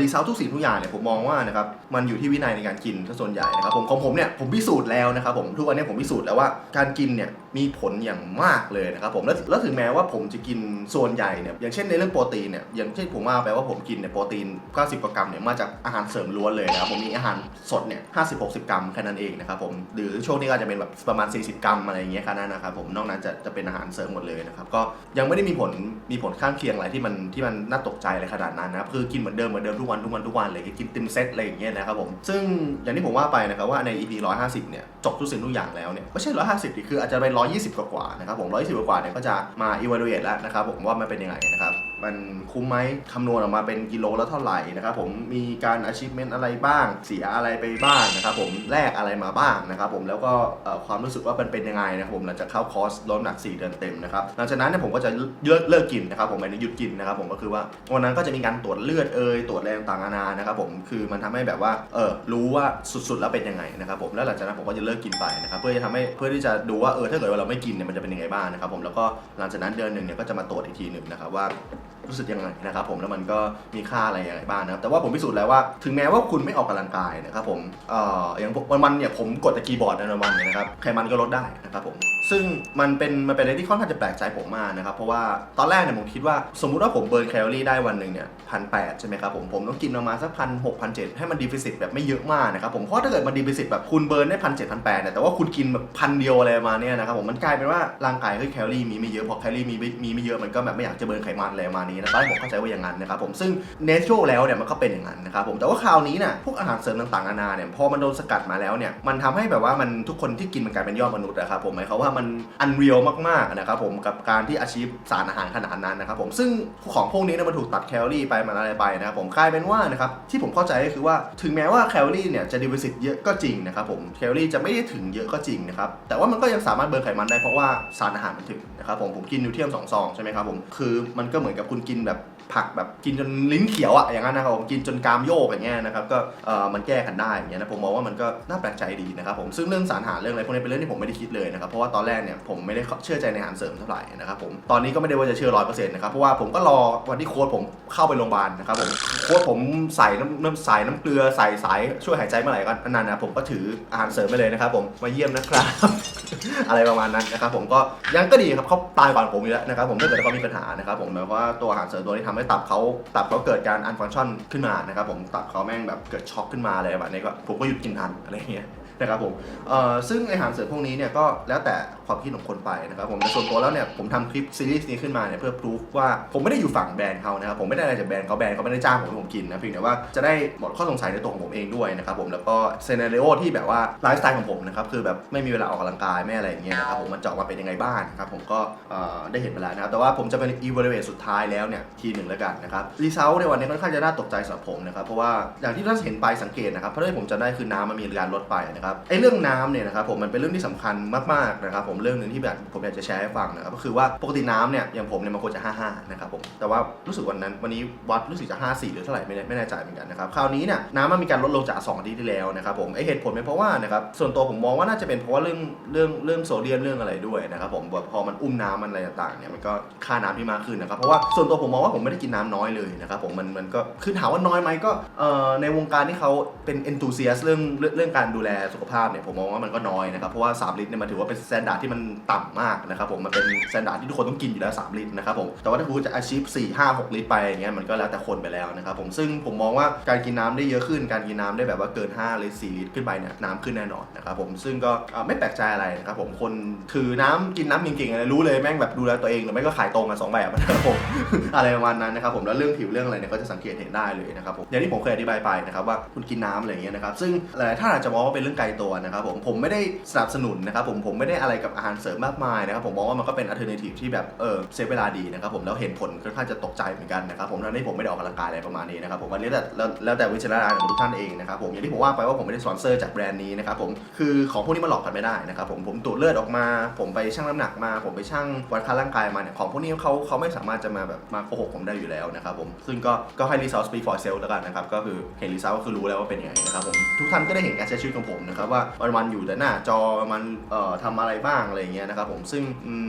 รีเซลทุกสิ่งทุกอย่างเนี่ยผมมองว่านะครับมันอยู่ที่วินัยในการกินซะส่วนใหญ่นะครับผมของผมเนี่ยผมพิสูจน์แล้วนะครับผมทุกวันนี้ผมพิสูจน์แล้วว่าการกินเนี่ย มีผลอย่างมากเลยนะครับผมแล้วแล้วถึงแม้ว่าผมจะกินส่วนใหญ่เนี่ยอย่างเช่นในเรื่องโปรตีนเนี่ยอย่างเช่นผมว่าไปว่าผมกินเนี่ยโปรตีน 90กว่ากรัมเนี่ยมาจากอาหารเสริมล้วนเลยนะครับผมมีอาหารสดเนี่ย50 60 กรัมแค่นั้นเองนะครับผมหรือช่วงนี้ก็จจะเป็นแบบประมาณ 40 กรัมอะไรอย่างเงี้ยแค่นั้นนะครับผมนอกนั้นจะจะเป็นอาหารเสริมหมดเลยนะครับก็ยังไม่ได้มีผลมีผลข้างเคียงอะไรที่มันที่มันน่าตกใจอะไรขนาดนั้นนะครับคือกินเหมือนเดิมเหมือนเดิมทุกวันทุกวันทุกวันเลยกินเต็มเซตอะไรอย่างเงี้ยนะครับผมซึ่งอย่างที่ผมว่าไปนะครับว่าใน EP 150เนี่ยจบทุกสิ่งทุกอย่างแล้วเนี่ยไม่ใช่ 150ดิคืออาจจะเป็น 120 กว่าๆนะครับผม 120 กว่าๆเนี่ยก็จะมา evaluate แล้วนะครับผมว่ามันเป็นยังไงนะครับ มันคุ้มไหมคำนวณออกมาเป็นกิโลแล้วเท่าไหร่นะครับผมมีการ achievement อะไรบ้าง เสียอะไรไปบ้างนะครับผมแลกอะไรมาบ้างนะครับผมแล้วก็ความรู้สึกว่ามันเป็นยังไงนะครับผมหลังจากเข้าคอร์สลดน้ำหนัก 4 เดือนเต็มนะครับหลังจากนั้นเนี่ยผมก็จะเลิกเลิกกินนะครับผมไม่ได้หยุดกินนะครับผมก็คือว่าวันนั้นก็จะมีการตรวจเลือดเอ่ยตรวจอะไรต่างๆนานานะครับผมคือมันทำให้แบบว่าเออรู้ว่าสุดๆแล้วเป็นยังไงนะครับผมแล้วหลังจากนั้นผมก็จะเลิกกินไปนะครับเพื่อจะทำให้เพื่อที่จะดูว่าเออถ้าเกิดว่าเราไม่กินเนี่ยมันจะเป็นยังไงบ้างนะครับผมแล้วก็หลังจากนั้นเดือนหนึ่งเนี่ยก็จะมาตรวจอีกทีหนึ่งนะครับว่ารู้สึกยังไงนะครับผมแล้วมันก็มีค่าอะไรยังไงบ้างนะครับแต่ว่าผมพิสูจน์แล้วว่าถึงแม้ว่าคุณไม่ออกกำลังกายนะครับผมเอ่ออย่างวันวันๆเนี่ยผมกดตะกี้บอร์ดในวันๆเนี่ยนะครับไขมันก็ลดได้นะครับผม ซึ่งมันเป็นมันเป็นอะไรที่ค่อนข้างจะแปลกใจผมมากนะครับ เพราะว่าตอนแรกเนี่ยผมคิดว่าสมมุติว่าผมเบิร์นแคลอรี่ได้วันหนึ่งเนี่ยพันแใช่ไหมครับผมผมต้องกินประมาณสักพันหกพันเจ็ดให้มันดีฟิซิตแบบไม่เยอะมากนะครับผมเพราะถ้าเกิดมันดีฟิซิตแบบคุณเบิร์นได้พันเจ็ดพันแปดเนี่ยแต่ว่าคุณกินแบบพันเดียวอะไรมาเนี้ยนะครับผมมันกลายเป็นว่าร่างกายเฮ้ยแคลอรี่มีไม่เยอะพอแคลอรี่มีไม่มีไม่เยอะมันก็แบบไม่อยากจะเบิร์นไขมันอะไรมานี้นะตอนแรกผมเข้าใจว่าอย่างนั้นนะครับผมซึ่งเนเชอรแล้วเนี่ยมันก็เป็นอย่างนั้นนะครับผมแต่ว่าคราวนี้เนี่ยพวกอาหารเสริมต่างๆนานาเนี่ยพอมันโดนสกัดมาแล้วเนี่ยมันทำให้แบบว่ามันทุกคนที่กินมันกลายเป็นยอดมนุษย์นะครับผมหมายความว่ามันอันเรียลมากๆนะครับผมกับการที่อาชีพสารอาหารขนาดนั้นนะครับผมซึ่งของพวกนี้เนี่ยมันถูกตัดแคลอรี่ไปมันอะไรไปนะครับผมกลายเป็นว่านะครับที่ผมเข้าใจก็คือว่าถึงแม้ว่าแคลอรี่เนี่ยจะดิฟิซิตเยอะก็จริงนะครับผมแคลอรี่จะไม่ได้ถึงเยอะก็จริงนะครับแต่ว่ามันก็ยังสามารถเบิร์นไขมันได้เพราะว่าสารอาหารมันถึงนะครับผมผมกินนิวเทียมสองซองใช่ไหมครับผมคือมันก็เหมือนกับคุณกินแบบ ผักแบบกินจนลิ้นเขียวอะอย่างนั้นนะครับผมกินจนกรามโยกอย่างเงี้ยนะครับก็เออมันแก้กันได้อย่างเงี้ยนะผมมองว่ามันก็น่าแปลกใจดีนะครับผมซึ่งเรื่องสารอาหารเรื่องอะไรพวกนี้เป็นเรื่องที่ผมไม่ได้คิดเลยนะครับเพราะว่าตอนแรกเนี่ยผมไม่ได้เชื่อใจในอาหารเสริมเท่าไหร่นะครับผมตอนนี้ก็ไม่ได้ว่าจะเชื่อร้อยเปอร์เซ็นต์นะครับเพราะว่าผมก็รอวันที่โค้ชผมเข้าไปโรงพยาบาลนะครับผมโค้ชผมใส่น้ำน้ำใส่น้ำเกลือใส่สายช่วยหายใจเมื่อไหร่ก็อันนั้นนะผมก็ถืออาหารเสริมไปเลยนะครับผมมาเยี่ยมนะครับ อะไรประมาณนั้นนะครับผมก็ยังก็ดีครับเขาตายก่อนผมอยู่แล้วนะครับผมถ้าเกิดเขามีปัญหานะครับผมแบบว่าตัวอาหารเสริมตัวนี้ทำให้ตับเขาตับเขาเกิดการอันฟังก์ชันขึ้นมานะครับผมตับเขาแม่งแบบเกิดช็อกขึ้นมาเลยแบบนี้ก็ผมก็หยุดกินอันอะไรเงี้ย นะครับผมเอ่อซึ่งอาหารเสริมพวกนี้เนี่ยก็แล้วแต่ความคิดของคนไปนะครับผมในส่วนตัวแล้วเนี่ยผมทำคลิปซีรีส์นี้ขึ้นมาเนี่ยเพื่อพิสูจว่าผมไม่ได้อยู่ฝั่งแบรนด์เขานะครับผมไม่ได้อะไรจากแบรนด์เขาแบรนด์เขาไม่ได้จ้างผมให้ผมกินนะเพียงแต่ว่าจะได้หมดข้อสงสัยในตัวของผมเองด้วยนะครับผมแล้วก็เซนาริโอที่แบบว่าไลฟ์สไตล์ของผมนะครับคือแบบไม่มีเวลาออกกำลังกายไม่อะไรอย่างเงี้ยนะครับผมมันจะออกมาเป็นยังไงบ้างนะครับผมก็เอ่อได้เห็นไปแล้วนะครับแต่ว่าผมจะเป็น evaluate สุดท้ายแล้วเนี่ยทีหนึ่งแล้วกันนะครับรีเซลในวันนี้ค่อนข้างจะน่าตกใจสำหรับผมนะครับเพราะว่าอย่างที่ท่านเห็นไปสังเกตนะครับเพราะที่ผมจะได้คือน้ำมันมีการลดไปนะครับไอ้เรื่องน้ำเนี่ยนะครับผมมันเป็นเรื่องที่สำคัญมากๆนะครับผมเรื่องหนึ่งที่แบบผมอยากจะแชร์ให้ฟังนะครับก็คือว่าปกติน้ำเนี่ยอย่างผมเนี่ยมันควรจะ 55 นะครับผมแต่ว่ารู้สึกวันนั้นวันนี้วัดรู้สึกจะ 54 หรือเท่าไหร่ไม่แน่ไม่แน่ใจเหมือนกันนะครับคราวนี้เนี่ยน้ำมันมีการลดลงจาก 2 อาทิตย์ที่แล้วนะครับผมไอเหตุผลเป็นเพราะว่านะครับส่วนตัวผมมองว่าน่าจะเป็นเพราะว่าเรื่องเรื่องเรื่องโซเดียมเรื่องอะไรด้วยนะครับผมพอมันอุ้มน้ำมันอะไรต่างๆเนี่ยมันก็ค่าน้ำที่มากขึ้นนะครับเพราะว่าส่วนตัวผมมองว่าผมไม่ได้กินน้ำน้อยเลยนะครับผมมันมันก็คือถามว่าน้อยไหมก็เอ่อในวงการที่เขาเป็น enthusiast เรื่องเรื่องเรื่องการดูแลสุขภาพเนี่ยผมมองว่ามันก็น้อยนะครับเพราะว่า 3 ลิตรเนี่ยมันถือว่าเป็นสแตนดาร์ดที่มันต่ำมากนะครับผมมันเป็นสแตนดาร์ดที่ทุกคนต้องกินอยู่แล้ว 3 ลิตรนะครับผมแต่ว่าถ้าคุณจะอาชีพ4 5 6 ลิตรไปอย่างเงี้ยมันก็แล้วแต่คนไปแล้วนะครับผมซึ่งผมมองว่าการกินน้ำได้เยอะขึ้นการกินน้ำได้แบบว่าเกิน 5 ลิตร4ลิตรขึ้นไปเนี่ยน้ำขึ้นแน่นอนนะครับผมซึ่งก็ไม่แปลกใจอะไรนะครับผมคนคือน้ำกินน้ำเก่งๆอะไรรู้เลยแม่งแบบดูแลตัวเองหรือไม่ก็ขายตรงกันสองแบบนะครับผมอะไรประมาณนั้นนะครับผมแล้วเรื่องผิวเรื่องอะไรเนี่ยก็จะสังเกตเห็นได้เลยนะครับผมอย่างที่ผมเคยอธิบายไปนะครับว่าคุณกินน้ำอะไรอย่างเงี้ยนะครับซึ่งหลายท่านอาจจะมองว่าเป็นเรื่องไกลตัวนะครับผมผมไม่ได้สนับสนุนนะครับผมผมไม่ได้อะไรกับอาหารเสริมมากมายนะครับผมมองว่ามันก็เป็นอัลเทอร์เนทีฟที่แบบเออเซฟเวลาดีนะครับผมแล้วเห็นผลค่อนข้างจะตกใจเหมือนกันนะครับผมทั้งที่ผมไม่ได้ออกกำลังกายอะไรประมาณนี้นะครับผมวันนี้แต่แล้วแล้วแต่วิจารณญาณของทุกท่านเองนะครับผมอย่างที่ผมว่าไปว่าผมไม่ได้สปอนเซอร์จากแบรนด์นี้นะครับผมคือของพวกนี้มันหลอกกันไม่ได้นะครับผมผมตรวจเลือดออกมา ผมไปชั่งน้ำหนักมา ผมไปชั่งวัดค่าร่างกายมาเนี่ยของพวกนี้เขาเขาไม่สามารถจะมาแบบมาโกหกผมได้อยู่แล้วนะครับผมซึ่งก็ก็ให้ result speak for itself แล้วกันนะครับก็คือเห็น result ก็คือรู้แล้วว่าเป็นยังไงนะครับผมทุกท่านก็ได้เห็นการใช้ชีวิตของผมนะครับว่าวันวันอยู่แต่หน้าจอมันเอ่อทำอะไรบ้างอะไรเงี้ยนะครับผมซึ่ง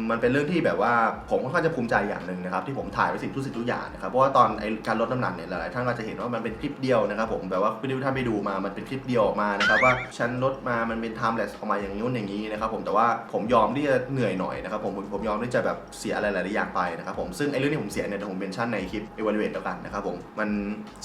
มันเป็นเรื่องที่แบบว่าผมค่อนข้างจะภูมิใจอย่างหนึ่งนะครับที่ผมถ่ายไว้สิ่งทุกสิ่งทุกอย่างนะครับเพราะว่าตอนไอการลดน้ำหนักเนี่ยหลายๆท่านก็จะเห็นว่ามันเป็นคลิปเดียวนะครับผมแบบว่าพี่ทุกท่านไปดูมามันเป็นคลิปเดียวออกมานะครับว่าฉันลดมามันเป็น timeless ออกมาอย่างนู้นอย่างนี้นะครับผมแต่ว่าผมยอมที่จะเหนื่อยหน่อยนะครับผมผมยอมที่จะแบบเสียอะไรหลายๆอย่างไปนะครับผมซึ่งไอเรื่องที่ผมเสียเนี่ยผมเมนชั่นในคลิป evaluate แล้วกันนะครับผมมัน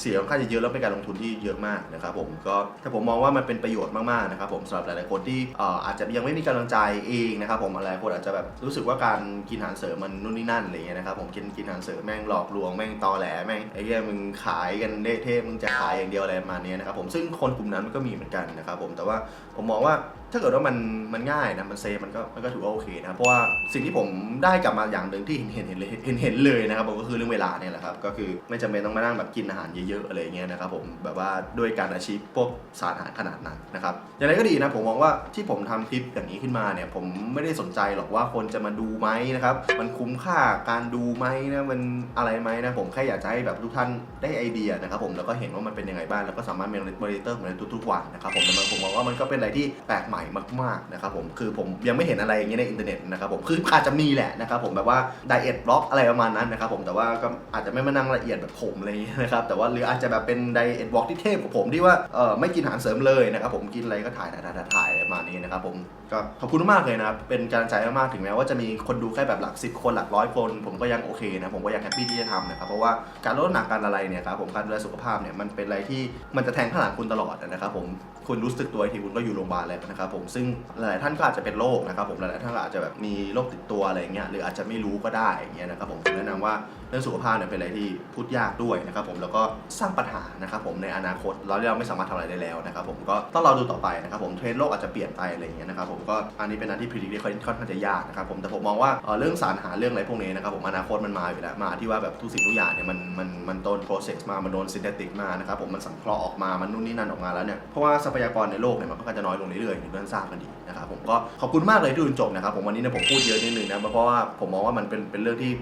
เสียค่อนข้างจะเยอะแล้วเป็นการลงทุนที่เยอะมากนะครับผมก็ถ้าผมมองว่ามันเป็นประโยชน์มากๆนะครับผมสำหรับหลายๆคนที่เอ่ออาจจะยังไม่มีกำลังใจเองนะครับผมหลายคนอาจจะแบบรู้สึกว่าการกินอาหารเสริมมันนู่นนี่นั่นอะไรเงี้ยนะครับผมกินกินอาหารเสริมแม่งหลอกลวงแม่งตอแหลแม่งไอ้เหี้ยมึงขายกันเละเทะมึงจะขายอย่างเดียวอะไรประมาณเนี้ยนะครับผมซึ่งคนกลุ่มนั้นมันก็มีเหมือนกันนะครับผมแต่ว่าผมมองว่าถ้าเกิดว่ามันมันง่ายนะมันเซฟมันก็มันก็ถือว่าโอเคนะเพราะว่าสิ่งที่ผมได้กลับมาอย่างหนึ่งที่เห็นเห็นเห็นเลยเห็นเห็นเลยนะครับผมก็คือเรื่องเวลาเนี่ยแหละครับก็คือไม่จำเป็นต้องมานั่งแบบกินอาหารเยอะๆอะไรเงี้ยนะครับผมแบบว่าด้วยการอาชีพพวกสารอาหารขนาดนั้นนะครับอย่างไรก็ดีนะผมมองว่าที่ผมทำคลิปอย่างนี้ขึ้นมาเนี่ย ผมไม่ได้สนใจหรอกว่าคนจะมาดูไหมนะครับ มันคุ้มค่าการดูไหมนะมันอะไรไหมนะผมแค่อยากจะให้แบบทุกท่านได้ไอเดียนะครับผมแล้วก็เห็นว่ามันเป็นยังไงบ้างแล้วก็สามารถเป็นมอนิเตอร์ของในทุกๆวันนะครับผมแต่มผมมองว่ามันก็เป็นอะไรที่แปลกใหม่มากๆนะครับผมคือผมยังไม่เห็นอะไรอย่างเงี้ยในอินเทอร์เน็ตนะครับผมคืออาจจะมีแหละนะครับผมแบบว่าไดเอทบล็อกอะไรประมาณนั้นนะครับผมแต่ว่าก็อาจจะไม่มานั่งละเอียดแบบผมอะไรอย่างเงี้ยนะครับแต่ว่าหรืออาจจะแบบเป็นไดเอทบล็อกที่เทพกว่าผมที่ว่าเออไม่กินอาหารเสริมเลยนะครับผมกินอะไรก็ถ่ายถ่ายถ่ายถ่ายมานี้นะครับผมก็ขอบคุณมากเลยนะครับเป็นกำลังใจมากๆถึงแม้ว่าจะมีคนดูแค่แบบหลักสิบคนหลักร้อยคน ผมก็ยังโอเคนะผมก็ยังแฮปปี้ที่จะทำนะครับเพราะว่าการลดน้ำหนักการอะไรเนี่ยครับผมการดูแลสุขภาพเนี่ยมันเป็นอะไรที่มันจะแทงข้างหลังคุณตลอดนะครับผมคุณรู้สึกตัวอีกทีคุณก็อยู่โรงพยาบาลแล้วนะครับผมซึ่งหลายท่านก็อาจจะเป็นโรคนะครับผมหลายท่านก็อาจจะแบบมีโรคติดตัวอะไรเงี้ยหรืออาจจะไม่รู้ก็ได้อย่างเงี้ยนะครับผมผมแนะนำว่าเรื่องสุขภาพเนี่ยเป็นอะไรที่พูดยากด้วยนะครับผมแล้วก็สร้างปัญหานะครับผมในอนาคตเราเราไม่สามารถทำอะไรได้แล้วนะครับผมก็ต้องรอดูต่อไปนะครับผมเทรนด์โลกอาจจะเปลี่ยนไปอะไรอย่างเงี้ยนะครับผมก็อันนี้เป็นอันที่พิจิตรค่อนค่อนข้างจะยากนะครับผมแต่ผมมองว่าเรื่องสารหาเรื่องอะไรพวกนี้นะครับผมอนาคตมันมาอยู่แล้วมาที่ว่าแบบทุกสิ่งทุกอย่างเนี่ยมันมันมันโดน process มามันโดน synthetic มานะครับผมมันสังเคราะห์ออกมามันนู่นนี่นั่นออกมาแล้วเนี่ยเพราะว่าทรัพยากรในโลกเนี่ยมันก็จะน้อยลงเรื่อยๆถูกไหมท่านทราบกันดีนะครับผมก็ขอบคุณมากเลยที่ดูจนจบนะครับผมวันนี้เนี่ยผมพูดเยอะนิดนึงนะเพราะว่าผมมองว่ามันเป็นเป็นเรื่องที่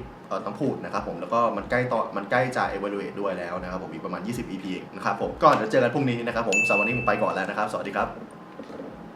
ต้องพูดนะครับผมแล้วก็มันใกล้ต่อมันใกล้จะ evaluate ด้วยแล้วนะครับผมอีกประมาณ 20 EP เองนะครับผมก็เดี๋ยวเจอกันพรุ่งนี้นะครับผมสำหรับวันนี้ผมไปก่อนแล้วนะครับ สวัสดีครับ